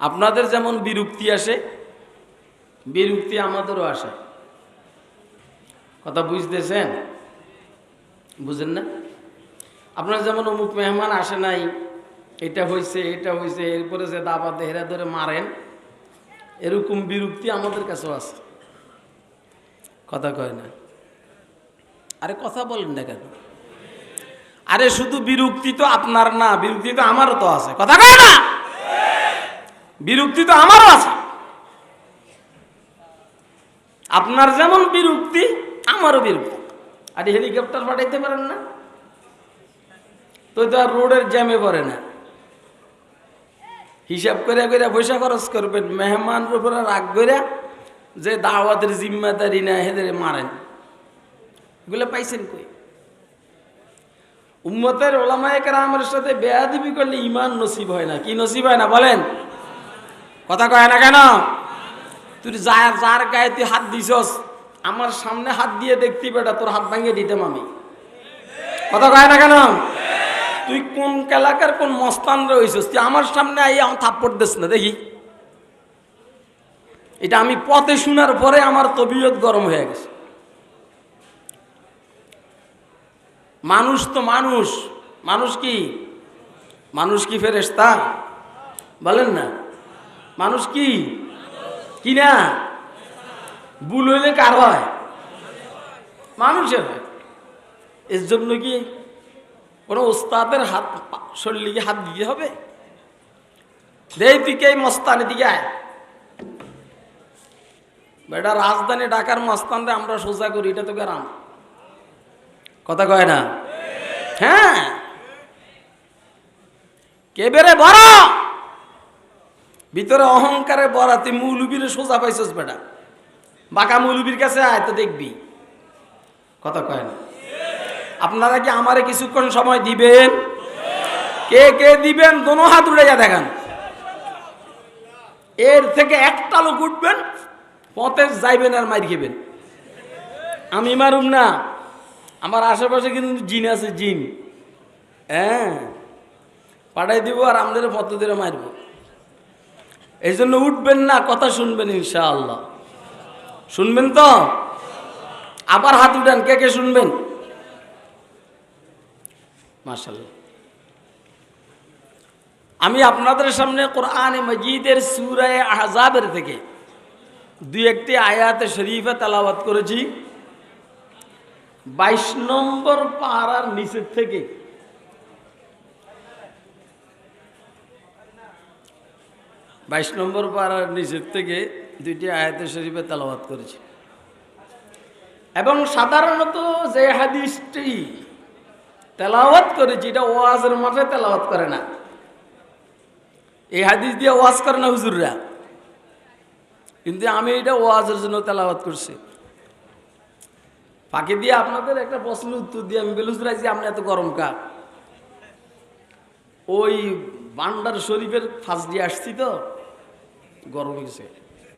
আপনাদের যেমন বিরক্তি আসে, বিরক্তি আমাদেরও আসে। কথা বুঝতেছেন? বুঝেন না? আপনার যেমন অমুক মেহমান আসে নাই, এটা হয়েছে এটা হয়েছে এরপরে যে দাবা দেহরা ধরে মারেন, এরকম বিরক্তি আমাদের কাছেও আছে। কথা কয় না? আরে কথা বলেন না কেন? আরে শুধু বিরক্তি তো আপনার না, বিরক্তি তো আমারও তো আছে। কথা কয় না? বিরক্তি তো আমারও আছে। আপনার যেমন বিরক্তি, আমারও বিরক্তি। আর হেলিকপ্টার পাঠাইতে পারেন না? তো তো আর রোডের জ্যামে পড়ে না। হিসাব করে করে পয়সা খরচ করবেন মেহমানের উপরে রাগ করে যে দাওয়াতের জিম্মাদারি না, হেদের মারেন। এগুলো পাইছেন কই? উম্মতের ওলামায় আমার সাথে বেয়াদিবি করলে ইমান নসিব হয় না। কি নসিব হয় না বলেন? কথা কয় না কেন? তুই যার যার গায়ে তুই হাত দিছস, আমার সামনে হাত দিয়ে দেখতি বেটা তোর হাত ভাঙিয়ে দিতাম আমি কথা কয় না কেন? তুই কোন এলাকার কোন মস্তান রয়েছিস তুই আমার সামনে আই আমার থাপ্পড় দিস না, দেখি। এটা আমি পথে শোনার পরে আমার তবিয়ত গরম হয়ে গেছে। মানুষ তো মানুষ। মানুষ কি? মানুষ কি ফেরেস্তা বলেন না। মানুষ কি? কি না? ভুল হইলে কার হয়? মানুষের এর জন্য কি কোনো ওস্তাদের হাত শরীরে হাত দিতে হবে? দেই তুই কে মস্তানি দিকে আয়। বেটা, রাজধানী ঢাকার মস্তানরে আমরা সোজা করি, এটা তো গ্রাম। কথা কয় না? হ্যাঁ। কে বেরে বড়? ভিতরে অহংকারে বড়া তুই মৌলবীর সোজা পাইছস বেটা। বাঁকা মৌলবীর কাছে আয়, তো দেখবি। কথা কয় না। আপনারা কি আমারে কিছুক্ষণ সময় দিবেন? কে কে দিবেন? দোনো হাত উড়ে যা দেখান। এর থেকে একটা লোক উঠবেন, পথে যাইবেন আর মার খেবেন। আমি মারুম না। আমার আশেপাশে কিন্তু জিন আছে, জিন। হ্যাঁ। পাঠাই দিব আর আমাদের পথ দিয়ে মারব। এই জন্য উঠবেন না, কথা শুনবেন ইনশাআল্লাহ। শুনবেন তো? আবার হাত উঠান, কে কে শুনবেন? মাশাল্লাহ আমি আপনাদের সামনে কোরআন মজিদের সুরায় আহজাবের থেকে দুই একটি আয়াতে শরীফে তালাবাত করেছি। বাইশ নম্বর পাড়ার নিচের থেকে বাইশ নম্বর পাড়ার নিচের থেকে দুইটি আয়াত শরীফে তালাবাত করেছি। এবং সাধারণত যে হাদিসটি তেলাওয়াত করেছি এটা ওয়াজের মাঠে তেলাওয়াত করে না, এই হাদিস দিয়ে ওয়াজ করে না হুজুররা? কিন্তু আমি এটা ওয়াজের জন্য তেলাওয়াত করছি। ফাঁকি দিয়ে আপনাদের একটা প্রশ্ন উত্তর দিয়ে আমি বেলুজুর আছি আপনি এত গরম কা ওই বান্ডার শরীফের ফাঁস দিয়ে আসছি তো। গরম হয়েছে